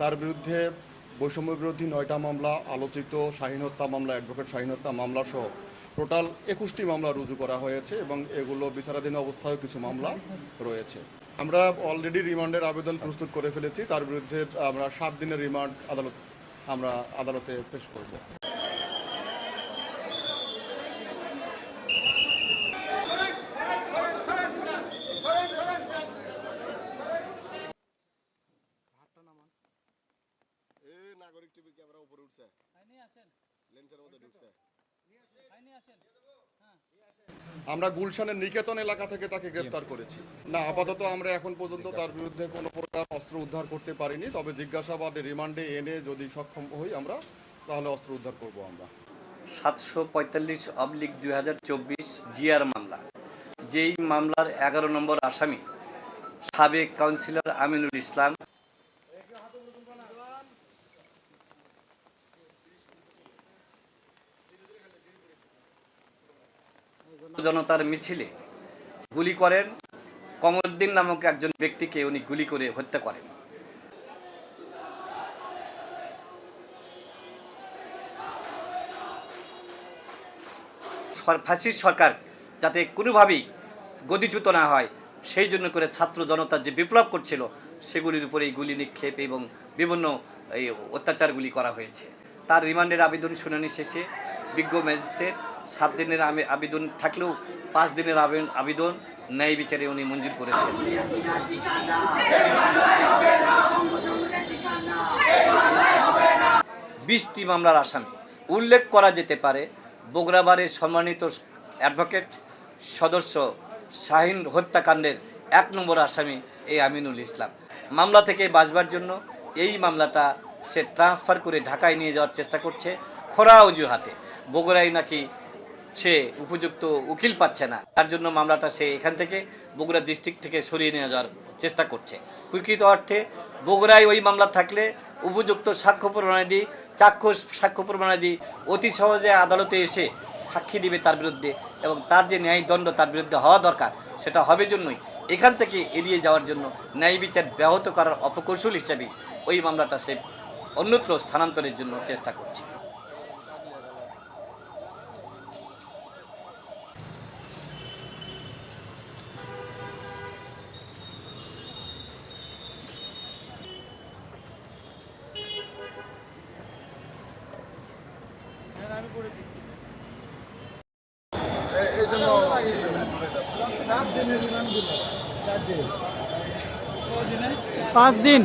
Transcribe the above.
তার বিরুদ্ধে বৈষম্য বিরোধী নয়টা মামলা, আলোচিত শাহীন হত্যা মামলা, অ্যাডভোকেট শাহীন হত্যা মামলা সহ টোটাল একুশটি মামলা রুজু করা হয়েছে এবং এগুলো বিচারাধীন অবস্থায় কিছু মামলা রয়েছে। আমরা অলরেডি রিমান্ডের আবেদন প্রস্তুত করে ফেলেছি। তার বিরুদ্ধে আমরা সাত দিনের রিমান্ড আদালত আমরা আদালতে পেশ করব। নাগরিক টিভির ক্যামেরা উপরে উঠছে। লেন্সের মধ্যে ঢুকছে। আমরা গুলশানের নিকেতন এলাকা থেকে তাকে গ্রেপ্তার করেছি। না আপাতত আমরা এখন পর্যন্ত তার বিরুদ্ধে কোনো প্রকার অস্ত্র উদ্ধার করতে পারিনি তবে জিজ্ঞাসাবাদে রিমান্ডে এনে যদি সক্ষম হই আমরা তাহলে অস্ত্র উদ্ধার করব আমরা। সাতশো পঁয়তাল্লিশ অবলিক দুই হাজার চব্বিশ জিআর মামলা। যেই মামলার এগারো নম্বর আসামি সাবেক কাউন্সিলর আমিনুল ইসলাম জনতার মিছিলে গুলি করেন। কমরুদ্দিন নামক একজন ব্যক্তিকে উনি গুলি করে হত্যা করেন। ফাঁসির সরকার যাতে কোনোভাবেই গদিচ্যুত না হয়, সেই জন্য করে ছাত্র জনতা যে বিপ্লব করছিল, সেগুলির উপরে এই গুলি নিক্ষেপ এবং বিভিন্ন এই অত্যাচারগুলি করা হয়েছে। তার রিমান্ডের আবেদন শুনানি শেষে বিজ্ঞ ম্যাজিস্ট্রেট সাত দিনের আমি আবেদন থাকলেও পাঁচ দিনের আবে- আবেদন ন্যায় বিচারে উনি মঞ্জুর করেছেন। বিশটি মামলার আসামি। উল্লেখ করা যেতে পারে বগুড়াবাড়ির সম্মানিত অ্যাডভোকেট সদস্য শাহিন হত্যাকাণ্ডের এক নম্বর আসামি এই আমিনুল ইসলাম। মামলা থেকে বাঁচবার জন্য এই মামলাটা সে ট্রান্সফার করে ঢাকায় নিয়ে যাওয়ার চেষ্টা করছে খোরা অজুহাতে। বগুড়ায় নাকি সে উপযুক্ত উকিল পাচ্ছে না। তার জন্য মামলাটা সে এখান থেকে বগুড়া ডিস্ট্রিক্ট থেকে সরিয়ে নিয়ে যাওয়ার চেষ্টা করছে। প্রকৃত অর্থে বগুড়ায় ওই মামলা থাকলে উপযুক্ত সাক্ষ্য প্রমাণাদি চাক্ষুষ সাক্ষ্য প্রমাণাদি অতি সহজে আদালতে এসে সাক্ষী দিবে তার বিরুদ্ধে এবং তার যে ন্যায়দণ্ড তার বিরুদ্ধে হওয়া দরকার, সেটা হবে জন্যই। এখান থেকে এড়িয়ে যাওয়ার জন্য ন্যায় বিচার ব্যাহত করার অপকৌশল হিসেবে ওই মামলাটা সে অন্যত্র স্থানান্তরের জন্য চেষ্টা করছে। পাঁচ দিন।